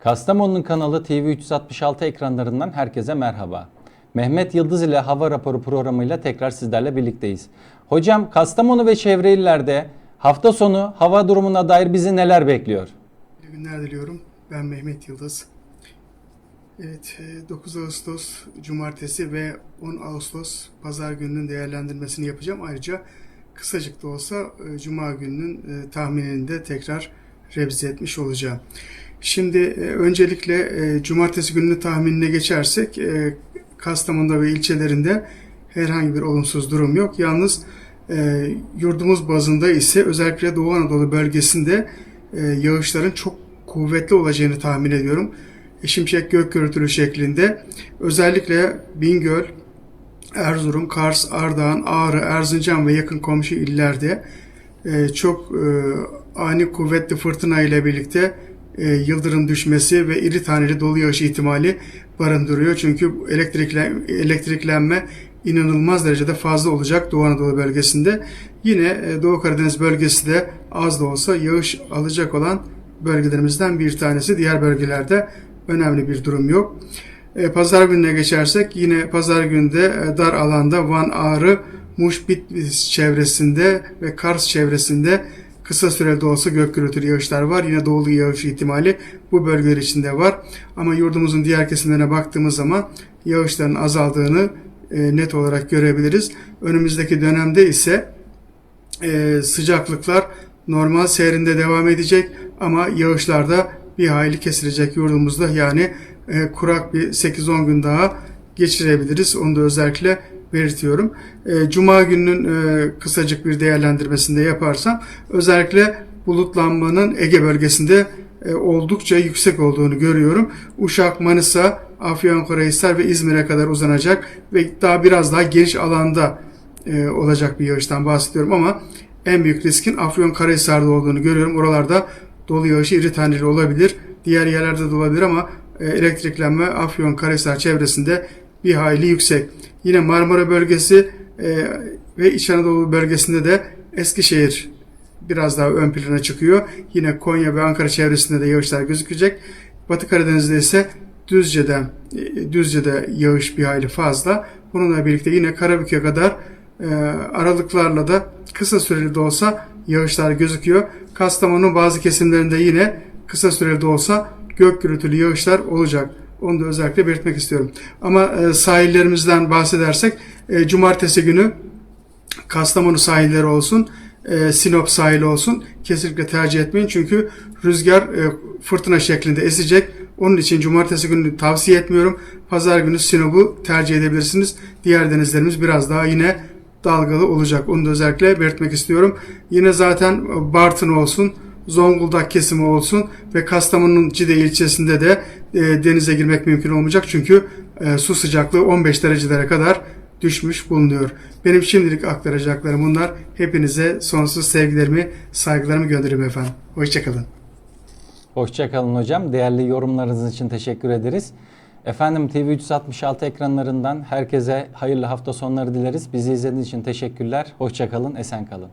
Kastamonu'nun kanalı TV 366 ekranlarından herkese merhaba. Mehmet Yıldız ile Hava Raporu programıyla tekrar sizlerle birlikteyiz. Hocam Kastamonu ve çevre illerde hafta sonu hava durumuna dair bizi neler bekliyor? İyi günler diliyorum. Ben Mehmet Yıldız. Evet, e, 9 Ağustos Cumartesi ve 10 Ağustos Pazar gününün değerlendirmesini yapacağım. Ayrıca kısacık da olsa e, Cuma gününün e, tahminini de tekrar revize etmiş olacağım. Şimdi e, öncelikle e, Cumartesi gününün tahminine geçersek e, Kastamonu'da ve ilçelerinde herhangi bir olumsuz durum yok. Yalnız yurdumuz bazında ise özellikle Doğu Anadolu bölgesinde yağışların çok kuvvetli olacağını tahmin ediyorum. Şimşek gök gürültülü şeklinde özellikle Bingöl, Erzurum, Kars, Ardahan, Ağrı, Erzincan ve yakın komşu illerde e, çok e, ani kuvvetli fırtına ile birlikte e, yıldırım düşmesi ve iri taneli dolu yağış ihtimali barındırıyor. Çünkü elektriklen, elektriklenme inanılmaz derecede fazla olacak Doğu Anadolu bölgesinde. Yine e, Doğu Karadeniz bölgesi de az da olsa yağış alacak olan bölgelerimizden bir tanesi. Diğer bölgelerde önemli bir durum yok. Pazar gününe geçersek yine pazar günde dar alanda Van Ağrı, Muş Bitlis çevresinde ve Kars çevresinde kısa süreli de olsa gök gürültülü yağışlar var. Yine doğulu yağış ihtimali bu bölgeler içinde var. Ama yurdumuzun diğer kesimlerine baktığımız zaman yağışların azaldığını e, net olarak görebiliriz. Önümüzdeki dönemde ise e, sıcaklıklar normal seyrinde devam edecek ama yağışlar da bir hayli kesilecek yurdumuzda. Yani e, kurak bir 8-10 gün daha geçirebiliriz. Onu da özellikle belirtiyorum. E, Cuma gününün e, kısacık bir değerlendirmesinde yaparsam özellikle bulutlanmanın Ege bölgesinde e, oldukça yüksek olduğunu görüyorum. Uşak, Manisa, Afyonkarahisar ve İzmir'e kadar uzanacak ve daha biraz daha geniş alanda e, olacak bir yağıştan bahsediyorum ama en büyük riskin Afyonkarahisar'da olduğunu görüyorum. Oralarda dolu yağışı iri taneli olabilir. Diğer yerlerde de olabilir ama e, elektriklenme Afyonkarahisar çevresinde bir hayli yüksek. Yine Marmara bölgesi e, ve İç Anadolu bölgesinde de Eskişehir biraz daha ön plana çıkıyor. Yine Konya ve Ankara çevresinde de yağışlar gözükecek. Batı Karadeniz'de ise Düzce'de e, Düzce'de yağış bir hayli fazla. Bununla birlikte yine Karabük'e kadar e, aralıklarla da kısa süreli de olsa yağışlar gözüküyor. Kastamonu'nun bazı kesimlerinde yine kısa süreli de olsa gök gürültülü yağışlar olacak. Onu da özellikle belirtmek istiyorum. Ama e, sahillerimizden bahsedersek e, cumartesi günü Kastamonu sahilleri olsun, e, Sinop sahili olsun kesinlikle tercih etmeyin. Çünkü rüzgar fırtına şeklinde esecek. Onun için cumartesi günü tavsiye etmiyorum. Pazar günü Sinop'u tercih edebilirsiniz. Diğer denizlerimiz biraz daha yine dalgalı olacak. Onu da özellikle belirtmek istiyorum. Yine zaten Bartın olsun, Zonguldak kesimi olsun ve Kastamonu'nun Cide ilçesinde de e, denize girmek mümkün olmayacak. Çünkü e, su sıcaklığı 15 derecelere kadar düşmüş bulunuyor. Benim şimdilik aktaracaklarım bunlar. Hepinize sonsuz sevgilerimi, saygılarımı gönderirim efendim. Hoşçakalın. Hoşçakalın hocam. Değerli yorumlarınız için teşekkür ederiz. Efendim TV 366 ekranlarından herkese hayırlı hafta sonları dileriz. Bizi izlediğiniz için teşekkürler. Hoşçakalın, esen kalın.